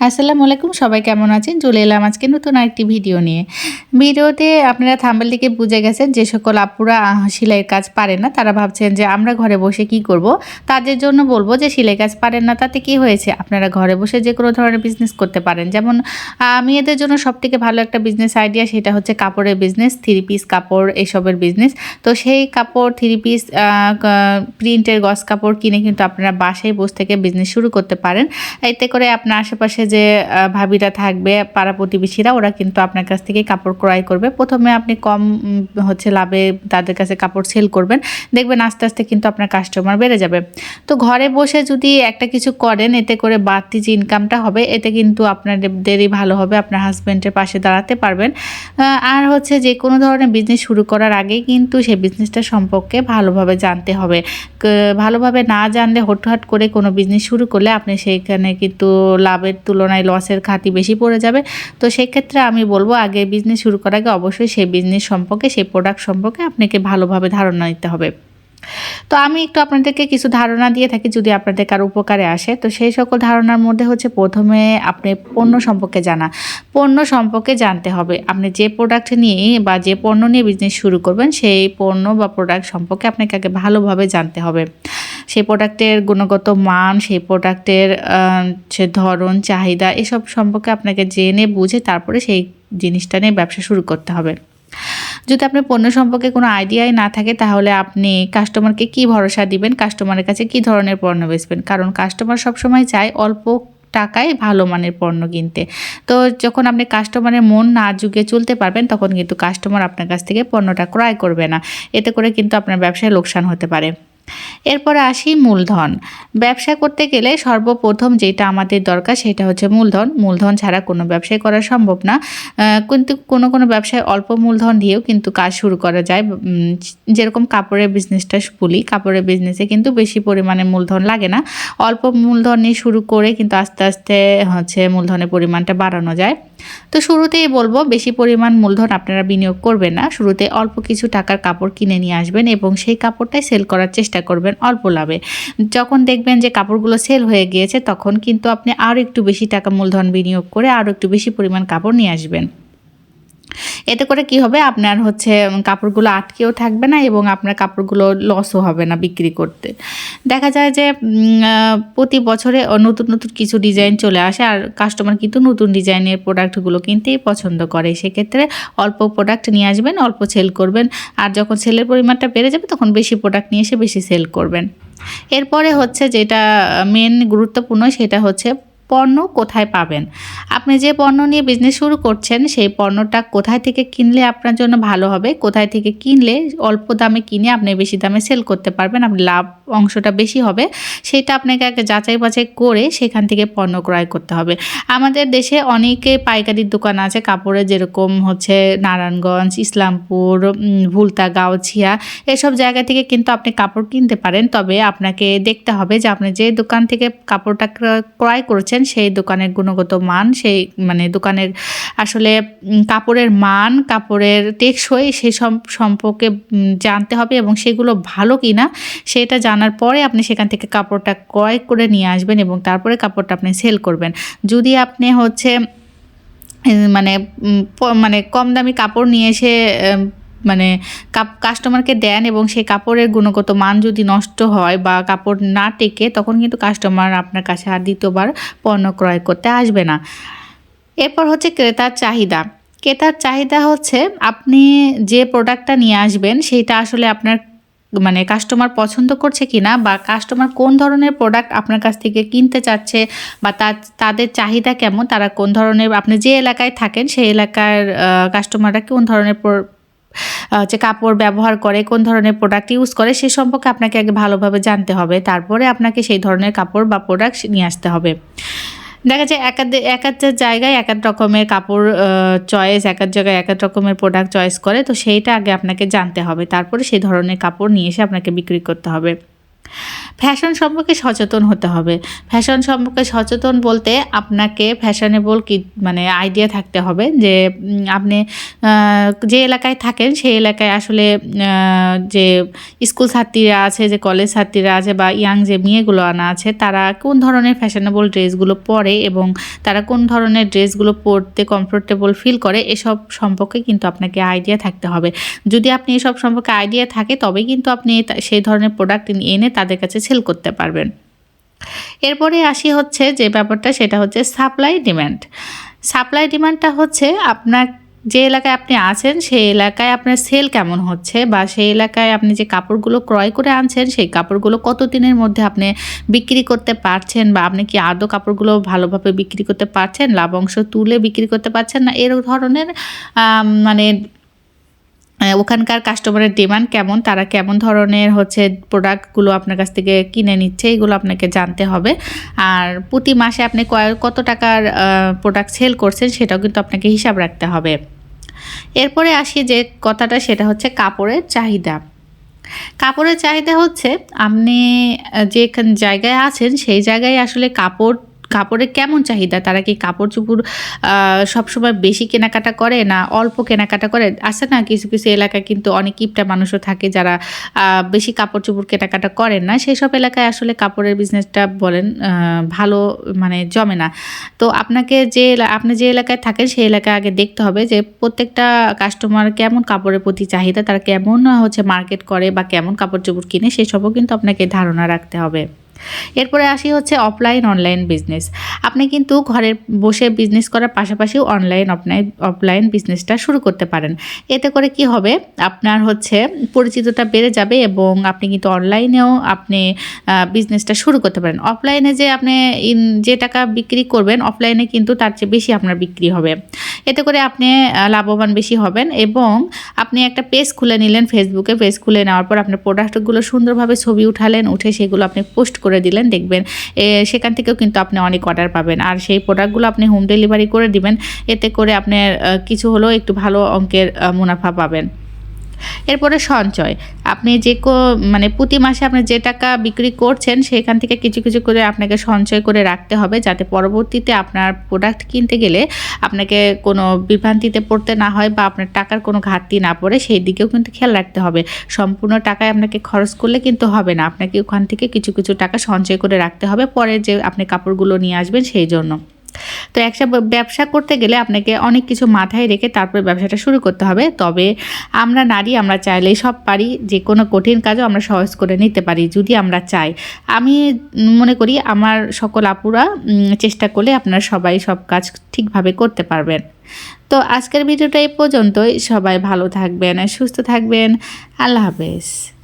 আসসালামু আলাইকুম, সবাই কেমন আছেন? চলে এলাম আজকে নতুন আরেকটি ভিডিও নিয়ে। ভিডিওতে আপনারা থাম্বেল থেকে বুঝে গেছেন যে সকল আপুরা সেলাইয়ের কাজ পারে না। তারা ভাবছেন যে আমরা ঘরে বসে কি করব? তাদের জন্য বলব যে সেলাই কাজ পারেন না, তাতে কি হয়েছে? আপনারা ঘরে বসে যে কোনো ধরনের বিজনেস করতে পারেন। যেমন মেয়েদের জন্য সবথেকে ভালো একটা বিজনেস আইডিয়া সেটা হচ্ছে কাপড়ের বিজনেস থ্রি পিস কাপড় এসবের বিজনেস তো সেই কাপড় থ্রি পিস প্রিন্টের গস কাপড় কিনে কিন্তু আপনারা বাসায় বসে থেকে বিজনেস শুরু করতে পারেন। এতে করে আপনার আশেপাশে যে ভাবিরা থাকবে, পাড়া প্রতিবেশীরা, ওরা কিন্তু আপনার কাছ থেকে কাপড় ক্রয় করবে। প্রথমে আপনি কম হচ্ছে লাভে তাদের কাছে কাপড় সেল করবেন। দেখবেন আস্তে আস্তে কিন্তু আপনার কাস্টমার বেড়ে যাবে। তো ঘরে বসে যদি একটা কিছু করেন, এতে করে বাড়তি যে ইনকামটা হবে এতে কিন্তু আপনাদেরই ভালো হবে। আপনার হাজব্যান্ডের পাশে দাঁড়াতে পারবেন। আর হচ্ছে যে কোনো ধরনের বিজনেস শুরু করার আগেই কিন্তু সেই বিজনেসটা সম্পর্কে ভালোভাবে জানতে হবে। ভালোভাবে না জানলে, হটহাট করে কোনো বিজনেস শুরু করলে, আপনি সেইখানে কিন্তু লাভের তুলনায় লসের খাতি বেশি পড়ে যাবে। তো সেক্ষেত্রে আমি বলব, আগে বিজনেস শুরু করার আগে অবশ্যই সেই বিজনেস সম্পর্কে, সেই প্রোডাক্ট সম্পর্কে আপনাকে ভালোভাবে ধারণা নিতে হবে। তো আমি একটু আপনাদেরকে কিছু ধারণা দিয়ে থাকি যদি আপনাদের কারও উপকারে আসে। তো সেই সকল ধারণার মধ্যে হচ্ছে প্রথমে আপনি পণ্য সম্পর্কে জানা। পণ্য সম্পর্কে জানতে হবে। আপনি যে প্রোডাক্ট নিয়ে বা যে পণ্য নিয়ে বিজনেস শুরু করবেন, সেই পণ্য বা প্রোডাক্ট সম্পর্কে আপনাকে আগে ভালোভাবে জানতে হবে। সেই প্রোডাক্টের গুণগত মান, সেই প্রোডাক্টের সে ধরন, চাহিদা, এসব সম্পর্কে আপনাকে জেনে বুঝে তারপরে সেই জিনিসটা নিয়ে ব্যবসা শুরু করতে হবে। যদি আপনার পণ্য সম্পর্কে কোনো আইডিয়াই না থাকে, তাহলে আপনি কাস্টমারকে কি ভরসা দিবেন? কাস্টমারের কাছে কি ধরনের পণ্য বেচবেন? কারণ কাস্টমার সবসময় চায় অল্প টাকায় ভালো মানের পণ্য কিনতে। তো যখন আপনি কাস্টমারের মন না যুগে চলতে পারবেন, তখন কিন্তু কাস্টমার আপনার কাছ থেকে পণ্যটা ক্রয় করবে না। এতে করে কিন্তু আপনার ব্যবসায় লোকসান হতে পারে। এরপরে আসি মূলধন। ব্যবসা করতে গেলে সর্বপ্রথম যেটা আমাদের দরকার সেটা হচ্ছে মূলধন। মূলধন ছাড়া কোনো ব্যবসায় করা সম্ভব না। কিন্তু কোনো কোনো ব্যবসায় অল্প মূলধন দিয়েও কিন্তু কাজ শুরু করা যায়। যেরকম কাপড়ের বিজনেসটা বলি, কাপড়ের বিজনেসে কিন্তু বেশি পরিমাণে মূলধন লাগে না। অল্প মূলধন নিয়ে শুরু করে কিন্তু আস্তে আস্তে হচ্ছে মূলধনের পরিমাণটা বাড়ানো যায়। তো শুরুতেই বলব, বেশি পরিমাণ মূলধন আপনারা বিনিয়োগ করবেন না। শুরুতে অল্প কিছু টাকার কাপড় কিনে নিয়ে আসবেন এবং সেই কাপড়টাই সেল করার চেষ্টা করবেন অল্প লাভে। যখন দেখবেন যে কাপড়গুলো সেল হয়ে গিয়েছে, তখন কিন্তু আপনি আরও একটু বেশি টাকা মূলধন বিনিয়োগ করে আরও একটু বেশি পরিমাণ কাপড় নিয়ে আসবেন। এতে করে কি হবে? আপনার হচ্ছে কাপড়গুলো আটকেও থাকবে না এবং আপনার কাপড়গুলো লসও হবে না বিক্রি করতে। দেখা যায় যে প্রতি বছরে নতুন নতুন কিছু ডিজাইন চলে আসে আর কাস্টমার কিন্তু নতুন ডিজাইনের প্রোডাক্টগুলো কিনতেই পছন্দ করে। সেক্ষেত্রে অল্প প্রোডাক্ট নিয়ে আসবেন, অল্প সেল করবেন আর যখন সেলের পরিমাণটা বেড়ে যাবে, তখন বেশি প্রোডাক্ট নিয়ে এসে বেশি সেল করবেন। এরপরে হচ্ছে যেটা মেন গুরুত্বপূর্ণ সেটা হচ্ছে পণ্য কোথায় পাবেন? আপনি যে পণ্য নিয়ে বিজনেস শুরু করছেন, সেই পণ্যটা কোথায় থেকে কিনলে আপনার জন্য ভালো হবে? কোথায় থেকে কিনলে অল্প দামে কিনে আপনি বেশি দামে সেল করতে পারবেন? আপনার লাভ অংশটা বেশি হবে। সেটা আপনাকে আগে যাচাই বাছাই করে সেখান থেকে পণ্য ক্রয় করতে হবে। আমাদের দেশে অনেকে পাইকারির দোকান আছে। কাপড়ের যেরকম হচ্ছে নারায়ণগঞ্জ, ইসলামপুর ভুলতা, গাউছিয়া, এসব জায়গা থেকে কিন্তু আপনি কাপড় কিনতে পারেন। তবে আপনাকে দেখতে হবে যে আপনি যে দোকান থেকে কাপড়টা ক্রয়- ক্রয় করেছেন সেই দোকানের গুণগত মান, সেই মানে দোকানের আসলে কাপড়ের মান, কাপড়ের টেকসই সেই সম- সম্পর্কে জানতে হবে এবং সেগুলো ভালো কি না সেটা জানার পরে আপনি সেখান থেকে কাপড়টা ক্রয় করে নিয়ে আসবেন এবং তারপরে কাপড়টা আপনি সেল করবেন। যদি আপনি হচ্ছে মানে মানে কম দামি কাপড় নিয়ে এসে মানে কাপ- কাস্টমারকে দেন এবং সেই কাপড়ের গুণগত মান যদি নষ্ট হয় বা কাপড় না টেকে, তখন কিন্তু কাস্টমার আপনার কাছে আর দ্বিতীয়বার পণ্য ক্রয় করতে আসবে না। এরপর হচ্ছে ক্রেতার চাহিদা। ক্রেতার চাহিদা হচ্ছে আপনি যে প্রোডাক্টটা নিয়ে আসবেন সেটা আসলে আপনার মানে কাস্টমার পছন্দ করছে কি না বা কাস্টমার কোন ধরনের প্রোডাক্ট আপনার কাছ থেকে কিনতে চাচ্ছে বা তাদের চাহিদা কেমন, তারা কোন ধরনের, আপনি যে এলাকায় থাকেন, সেই এলাকার কাস্টমাররা কোন ধরনের হচ্ছে কাপড় ব্যবহার করে, কোন ধরনের প্রোডাক্ট ইউজ করে, সে সম্পর্কে আপনাকে আগে ভালোভাবে জানতে হবে। তারপরে আপনাকে সেই ধরনের কাপড় বা প্রোডাক্ট নিয়ে আসতে হবে। দেখা যায় এক এক জায়গায় এক এক রকমের কাপড় চয়েস এক এক জায়গায় এক এক রকমের প্রোডাক্ট চয়েস করে, তো সেইটা আগে আপনাকে জানতে হবে। তারপরে সেই ধরনের কাপড় নিয়ে এসে আপনাকে বিক্রি করতে হবে। ফ্যাশন সম্পর্কে সচেতন হতে হবে। ফ্যাশন সম্পর্কে সচেতন বলতে আপনাকে ফ্যাশনেবল কি মানে আইডিয়া থাকতে হবে যে আপনি যে এলাকায় থাকেন সেই এলাকায় আসলে যে স্কুল ছাত্রীরা আছে, যে কলেজ ছাত্রীরা আছে বা ইয়াং যে মেয়েগুলো আনা আছে, তারা কোন ধরনের ফ্যাশনেবল ড্রেসগুলো পরে এবং তারা কোন ধরনের ড্রেসগুলো পরতে কমফোর্টেবল ফিল করে, এসব সম্পর্কে কিন্তু আপনাকে আইডিয়া থাকতে হবে। যদি আপনি এসব সম্পর্কে আইডিয়া থাকে তবে কিন্তু আপনি সেই ধরনের প্রোডাক্ট এনে তাদের কাছে সেল করতে পারবেন। এরপরে আসি হচ্ছে যে ব্যাপারটা, সেটা হচ্ছে সাপ্লাই ডিমান্ড সাপ্লাই ডিমান্ডটা হচ্ছে আপনার যে এলাকায় আপনি আছেন, সেই এলাকায় আপনার সেল কেমন হচ্ছে বা সেই এলাকায় আপনি যে কাপড়গুলো ক্রয় করে আনছেন, সেই কাপড়গুলো কত দিনের মধ্যে আপনি বিক্রি করতে পারছেন বা আপনি কি আদৌ কাপড়গুলো ভালোভাবে বিক্রি করতে পারছেন, লাভ অংশ তুলে বিক্রি করতে পারছেন না? এর ধরনের মানে ওখানকার কাস্টমারের ডিমান্ড কেমন? তারা কেমন ধরনের হচ্ছে প্রোডাক্টগুলো আপনার কাছ থেকে কিনে নিচ্ছে? এগুলো আপনাকে জানতে হবে। আর প্রতি মাসে আপনি কত টাকার প্রোডাক্ট সেল করছেন সেটাও কিন্তু আপনাকে হিসাব রাখতে হবে। এরপরে আসি যে কথাটা সেটা হচ্ছে কাপড়ের চাহিদা। কাপড়ের চাহিদা হচ্ছে আপনি যেখান জায়গায় আছেন সেই জায়গায় আসলে কাপড় কাপড়ের কেমন চাহিদা? তারা কি কাপড় চুপড় সবসময় বেশি কেনাকাটা করে না অল্প কেনাকাটা করে? আছে না কিছু কিছু এলাকায় কিন্তু অনেক কিপটা মানুষও থাকে যারা বেশি কাপড় চুপড় কেনাকাটা করেন না। সেই সব এলাকায় আসলে কাপড়ের বিজনেসটা বলেন ভালো মানে জমে না। তো আপনাকে যে আপনি যে এলাকায় থাকেন সেই এলাকায় আগে দেখতে হবে যে প্রত্যেকটা কাস্টমার কেমন কাপড়ের প্রতি চাহিদা, তারা কেমন হচ্ছে মার্কেট করে বা কেমন কাপড় চোপড় কিনে, সেসবও কিন্তু আপনাকে ধারণা রাখতে হবে। এরপরে আসি হচ্ছে অফলাইন অনলাইন বিজনেস আপনি কিন্তু ঘরে বসে বিজনেস করার পাশাপাশিও অনলাইন অফলাইন অফলাইন বিজনেসটা শুরু করতে পারেন। এতে করে কি হবে? আপনার হচ্ছে পরিচিতটা বেড়ে যাবে এবং আপনি কিন্তু অনলাইনেও আপনি বিজনেসটা শুরু করতে পারেন। অফলাইনে যে আপনি ইন, যে টাকা বিক্রি করবেন অফলাইনে কিন্তু তার চেয়ে বেশি আপনার বিক্রি হবে। এতে করে আপনি লাভবান বেশি হবেন এবং আপনি একটা পেজ খুলে নিলেন ফেসবুকে পেজ খুলে নেওয়ার পর আপনার প্রোডাক্টগুলো সুন্দরভাবে ছবি উঠালেন, উঠে সেগুলো আপনি পোস্ট করে দিলেন, দেখবেন সেখান থেকেও কিন্তু আপনি অনেক অর্ডার পাবেন। আর সেই প্রোডাক্টগুলো আপনি হোম ডেলিভারি করে দিবেন, এতে করে আপনার কিছু হলেও একটু ভালো অঙ্কের মুনাফা পাবেন। এরপরে সঞ্চয়। আপনি যে কো মানে প্রতি মাসে আপনি যে টাকা বিক্রি করছেন, সেখান থেকে কিছু কিছু করে আপনাকে সঞ্চয় করে রাখতে হবে যাতে পরবর্তীতে আপনার প্রোডাক্ট কিনতে গেলে আপনাকে কোনো বিভ্রান্তিতে পড়তে না হয় বা আপনার টাকার কোনো ঘাটতি না পড়ে, সেই দিকেও কিন্তু খেয়াল রাখতে হবে। সম্পূর্ণ টাকায় আপনাকে খরচ করলে কিন্তু হবে না। আপনাকে ওখান থেকে কিছু কিছু টাকা সঞ্চয় করে রাখতে হবে। পরে যে আপনি কাপড়গুলো নিয়ে আসবেন, সেই জন্য। তো একটা ব্যবসা করতে গেলে আপনাকে অনেক কিছু মাথায় রেখে তারপরে ব্যবসাটা শুরু করতে হবে। তবে আমরা নারী, আমরা চাইলেই সব পারি যে কোনো কঠিন কাজও আমরা সহজ করে নিতে পারি, যদি আমরা চাই। আমি মনে করি আমার সকল আপুরা চেষ্টা করলে আপনারা সবাই সব কাজ ঠিকভাবে করতে পারবেন। তো আজকের ভিডিওটা এই পর্যন্তই। সবাই ভালো থাকবেন, সুস্থ থাকবেন। আল্লাহ হাফেজ।